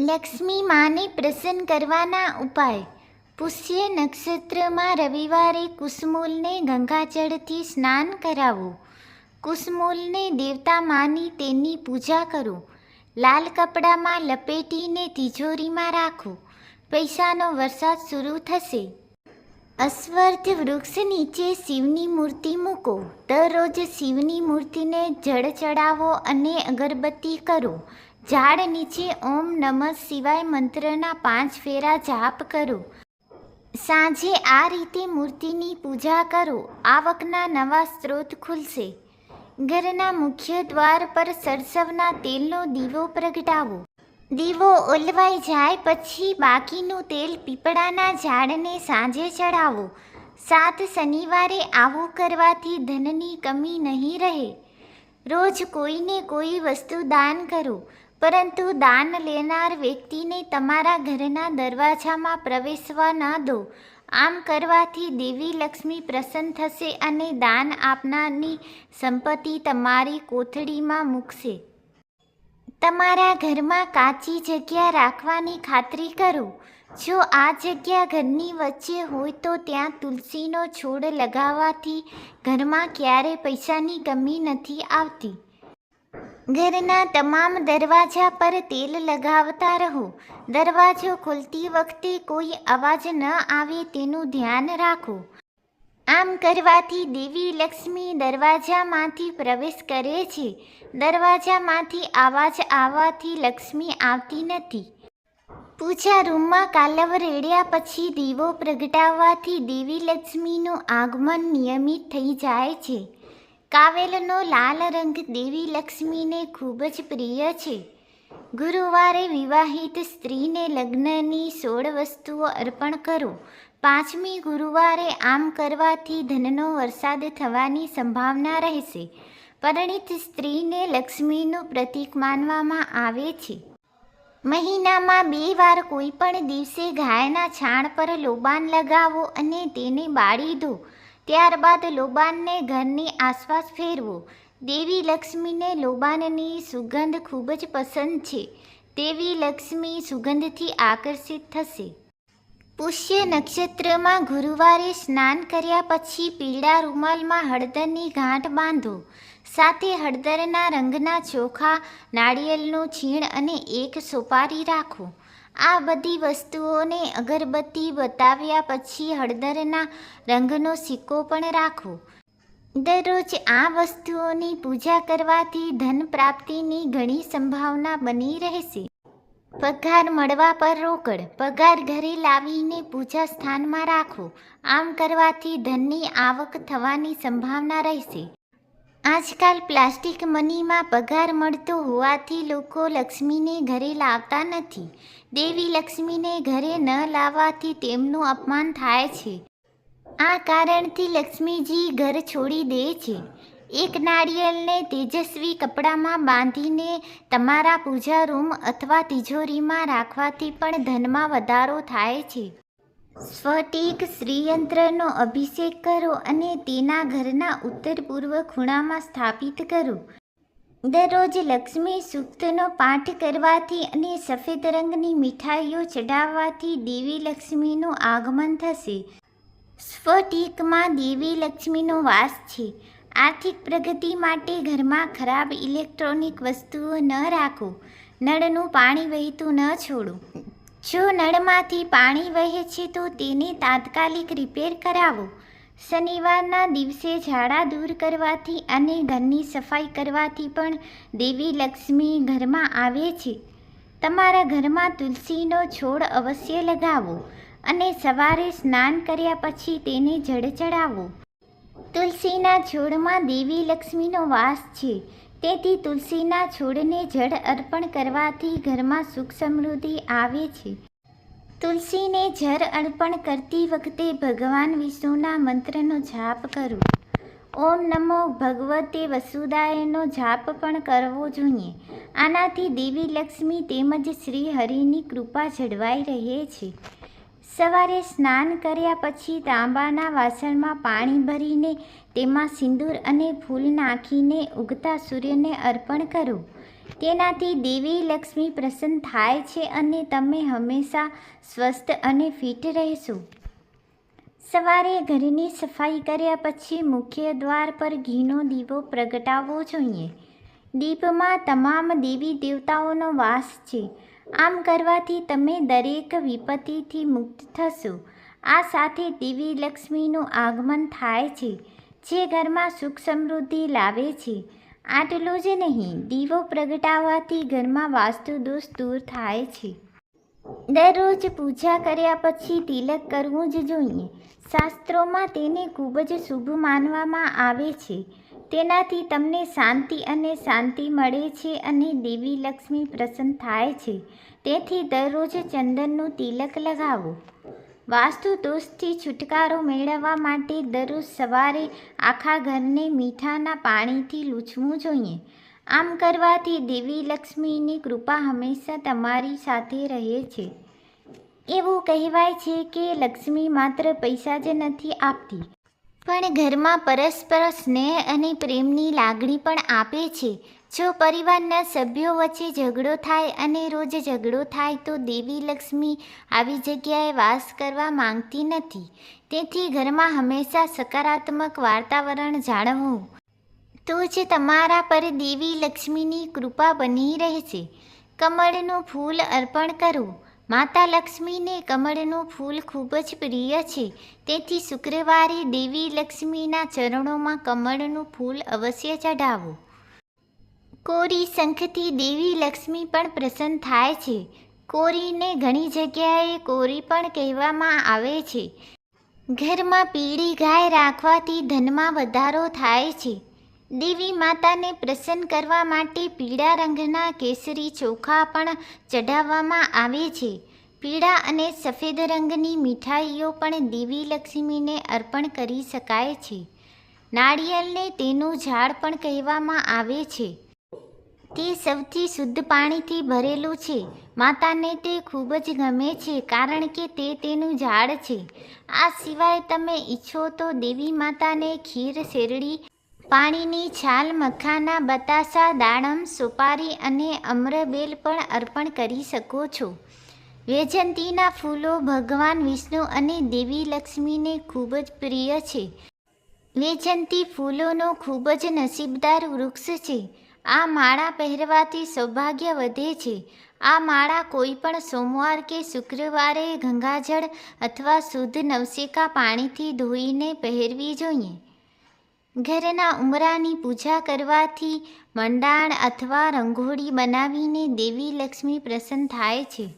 લક્ષ્મી માને પ્રસન્ન કરવાના ઉપાય. પુષ્ય નક્ષત્રમાં રવિવારે કુસમૂલને ગંગાજળથી સ્નાન કરાવો. કુસમૂલને દેવતા માની તેની પૂજા કરો. લાલ કપડામાં લપેટીને તિજોરીમાં રાખો. પૈસાનો વરસાદ શરૂ થશે. અશ્વર્થ વૃક્ષ નીચે શિવની મૂર્તિ મૂકો. દરરોજ શિવની મૂર્તિને જળ ચડાવો અને અગરબત્તી કરો. ઝાડ નીચે ઓમ નમઃ શિવાય મંત્રના પાંચ ફેરા જાપ કરો. સાંજે આ રીતે મૂર્તિની પૂજા કરો. આવકના નવા સ્ત્રોત ખુલશે. ઘરના મુખ્ય દ્વાર પર સરસવના તેલનો દીવો પ્રગટાવો. દીવો ઓલવાઈ જાય પછી બાકીનું તેલ પીપળાના ઝાડને સાંજે ચડાવો. સાત શનિવારે આવું કરવાથી ધનની કમી નહીં રહે. રોજ કોઈને કોઈ વસ્તુ દાન કરો. પરંતુ દાન લેનાર વ્યક્તિને તમારા ઘરના દરવાજામાં પ્રવેશવા ન દો. આમ કરવાથી દેવી લક્ષ્મી પ્રસન્ન થશે અને દાન આપનારની સંપત્તિ તમારી કોથળીમાં મૂકશે. તમારા ઘરમાં કાચી જગ્યા રાખવાની ખાતરી કરો. જો આ જગ્યા ઘરની વચ્ચે હોય તો ત્યાં તુલસીનો છોડ લગાવવાથી ઘરમાં ક્યારે પૈસાની કમી નથી આવતી. ઘરના તમામ દરવાજા પર તેલ લગાવતા રહો. દરવાજો ખોલતી વખતે કોઈ અવાજ ન આવે તેનું ધ્યાન રાખો. આમ કરવાથી દેવી લક્ષ્મી દરવાજામાંથી પ્રવેશ કરે છે. દરવાજામાંથી અવાજ આવવાથી લક્ષ્મી આવતી નથી. પૂજા રૂમમાં કાલવ રેડ્યા પછી દીવો પ્રગટાવવાથી દેવી લક્ષ્મીનું આગમન નિયમિત થઈ જાય છે. કાવેલનો લાલ રંગ દેવી લક્ષ્મીને ખૂબ જ પ્રિય છે. ગુરુવારે વિવાહિત સ્ત્રીને લગ્નની સોળ વસ્તુઓ અર્પણ કરો. પાંચમી ગુરુવારે આમ કરવાથી ધનનો વરસાદ થવાની સંભાવના રહેશે. પરણિત સ્ત્રીને લક્ષ્મીનું પ્રતીક માનવામાં આવે છે. મહિનામાં બે વાર કોઈ પણ દિવસે ગાયના છાણ પર લોબાન લગાવો અને તેને બાળી દો. ત્યારબાદ લોબાનને ઘરની આસપાસ ફેરવો. દેવી લક્ષ્મીને લોબાનની સુગંધ ખૂબ જ પસંદ છે. દેવી લક્ષ્મી સુગંધથી આકર્ષિત થશે. પુષ્ય નક્ષત્રમાં ગુરુવારે સ્નાન કર્યા પછી પીળા રૂમાલમાં હળદરની ગાંઠ બાંધો. સાથે હળદરના રંગના ચોખા, નાળિયેરનું છીણ અને એક સોપારી રાખો. આ બધી વસ્તુઓને અગરબત્તી બતાવ્યા પછી હળદરના રંગનો સિક્કો પણ રાખો. દરરોજ આ વસ્તુઓની પૂજા કરવાથી ધન પ્રાપ્તિની ઘણી સંભાવના બની રહેશે. પગાર મળવા પર રોકડ, પગાર ઘરે લાવીને પૂજા સ્થાનમાં રાખો. આમ કરવાથી ધનની આવક થવાની સંભાવના રહેશે. આજકાલ પ્લાસ્ટિક મનીમાં પગાર મળતો હોવાથી લોકો લક્ષ્મીને ઘરે લાવતા નથી. દેવી લક્ષ્મીને ઘરે ન લાવવાથી તેમનું અપમાન થાય છે. આ કારણથી લક્ષ્મીજી ઘર છોડી દે છે. એક નાળિયેરને તેજસ્વી કપડામાં બાંધીને તમારા પૂજા રૂમ અથવા તિજોરીમાં રાખવાથી પણ ધનમાં વધારો થાય છે. સ્ફટિક શ્રીયંત્રનો અભિષેક કરો અને તેના ઘરના ઉત્તર પૂર્વ ખૂણામાં સ્થાપિત કરો. દરરોજ લક્ષ્મી સૂક્તનો પાઠ કરવાથી અને સફેદ રંગની મીઠાઈઓ ચડાવવાથી દેવી લક્ષ્મીનું આગમન થશે. સ્ફટિકમાં દેવી લક્ષ્મીનો વાસ છે. આર્થિક પ્રગતિ માટે ઘરમાં ખરાબ ઇલેક્ટ્રોનિક વસ્તુઓ ન રાખો. નળનું પાણી વહેતું ન છોડો. જો નળમાંથી પાણી વહે છે તો તેને તાત્કાલિક રિપેર કરાવો. શનિવારના દિવસે ઝાડા દૂર કરવાથી અને ઘરની સફાઈ કરવાથી પણ દેવી લક્ષ્મી ઘરમાં આવે છે. તમારા ઘરમાં તુલસીનો છોડ અવશ્ય લગાવો અને સવારે સ્નાન કર્યા પછી તેને જળ ચડાવો. તુલસીના છોડમાં દેવી લક્ષ્મીનો વાસ છે. તેથી તુલસીના છોડને જળ અર્પણ કરવાથી ઘરમાં સુખ સમૃદ્ધિ આવે છે. તુલસીને જળ અર્પણ કરતી વખતે ભગવાન વિષ્ણુના મંત્રનો જાપ કરો. ઓમ નમો ભગવતે વસુદાયનો જાપ પણ કરવો જોઈએ. આનાથી દેવી લક્ષ્મી તેમજ શ્રી હરિની કૃપા જળવાઈ રહે છે. સવારે સ્નાન કર્યા પછી તાંબાના વાસણમાં પાણી ભરીને તેમાં સિંદૂર અને ફૂલ નાખીને ઉગતા સૂર્યને અર્પણ કરો. તેનાથી દેવી લક્ષ્મી પ્રસન્ન થાય છે અને તમે હંમેશા સ્વસ્થ અને ફિટ રહેશો. સવારે ઘરની સફાઈ કર્યા પછી મુખ્ય દ્વાર પર ઘીનો દીવો પ્રગટાવવો જોઈએ. દીપમાં તમામ દેવી દેવતાઓનો વાસ છે. આમ કરવાથી તમે દરેક વિપત્તિથી મુક્ત થશો. આ સાથે દેવી લક્ષ્મીનું આગમન થાય છે, જે ઘરમાં સુખ સમૃદ્ધિ લાવે છે. આટલું જ નહીં. દીવો પ્રગટાવવાથી ઘરમાં વાસ્તુ દોષ દૂર થાય છે. દરરોજ પૂજા કર્યા પછી તિલક કરવું જ જોઈએ. શાસ્ત્રોમાં તેને ખૂબ જ શુભ માનવામાં આવે છે. તેનાથી તમને શાંતિ અને શાંતિ મળે છે અને દેવી લક્ષ્મી પ્રસન્ન થાય છે. તેથી દરરોજ ચંદનનું તિલક લગાવો. વાસ્તુ દોષથી છુટકારો મેળવવા માટે દરરોજ સવારે આખા ઘરને મીઠાના પાણીથી લૂછવું જોઈએ. આમ કરવાથી દેવી લક્ષ્મીની કૃપા હંમેશા તમારી સાથે રહે છે. એવું કહેવાય છે કે લક્ષ્મી માત્ર પૈસા જ નથી આપતી, પણ ઘરમાં પરસ્પર સ્નેહ અને પ્રેમની લાગણી પણ આપે છે. જો પરિવારના સભ્યો વચ્ચે ઝઘડો થાય અને રોજ ઝઘડો થાય તો દેવી લક્ષ્મી આવી જગ્યાએ વાસ કરવા માંગતી નથી. તેથી ઘરમાં હંમેશા સકારાત્મક વાતાવરણ જાળવવું. તો જ તમારા પર દેવી લક્ષ્મીની કૃપા બની રહેશે. કમળનું ફૂલ અર્પણ કરવું માતા લક્ષ્મીને કમળનું ફૂલ ખૂબ જ પ્રિય છે. તેથી શુક્રવારે દેવી લક્ષ્મીના ચરણોમાં કમળનું ફૂલ અવશ્ય ચઢાવો. કોરી શંખથી દેવી લક્ષ્મી પણ પ્રસન્ન થાય છે. કોરીને ઘણી જગ્યાએ કોરી પણ કહેવામાં આવે છે. ઘરમાં પીળી ગાય રાખવાથી ધનમાં વધારો થાય છે. દેવી માતાને પ્રસન્ન કરવા માટે પીળા રંગના કેસરી ચોખા પણ ચઢાવવામાં આવે છે. પીળા અને સફેદ રંગની મીઠાઈઓ પણ દેવી લક્ષ્મીને અર્પણ કરી શકાય છે. નાળિયેરને તેનું ઝાડ પણ કહેવામાં આવે છે. તે સૌથી શુદ્ધ પાણીથી ભરેલું છે. માતાને તે ખૂબ જ ગમે છે કારણ કે તે તેનું ઝાડ છે. આ સિવાય તમે ઈચ્છો તો દેવી માતાને ખીર, શેરડી, પાણીની છાલ, મખાના, બતાસા દાડમ સોપારી અને અમ્રબેલ પણ અર્પણ કરી શકો છો. વેજંતીના ફૂલો ભગવાન વિષ્ણુ અને દેવી લક્ષ્મીને ખૂબ જ પ્રિય છે. વેજંતી ફૂલોનો ખૂબ જ નસીબદાર વૃક્ષ છે. આ માળા પહેરવાથી સૌભાગ્ય વધે છે. આ માળા કોઈ પણ સોમવાર કે શુક્રવારે ગંગાજળ અથવા શુદ્ધ નવશેકા પાણીથી ધોઈને પહેરવી જોઈએ. ઘરના ઉમરાની પૂજા કરવાથી મંડાણ અથવા રંગોળી બનાવીને દેવી લક્ષ્મી પ્રસન્ન થાય છે.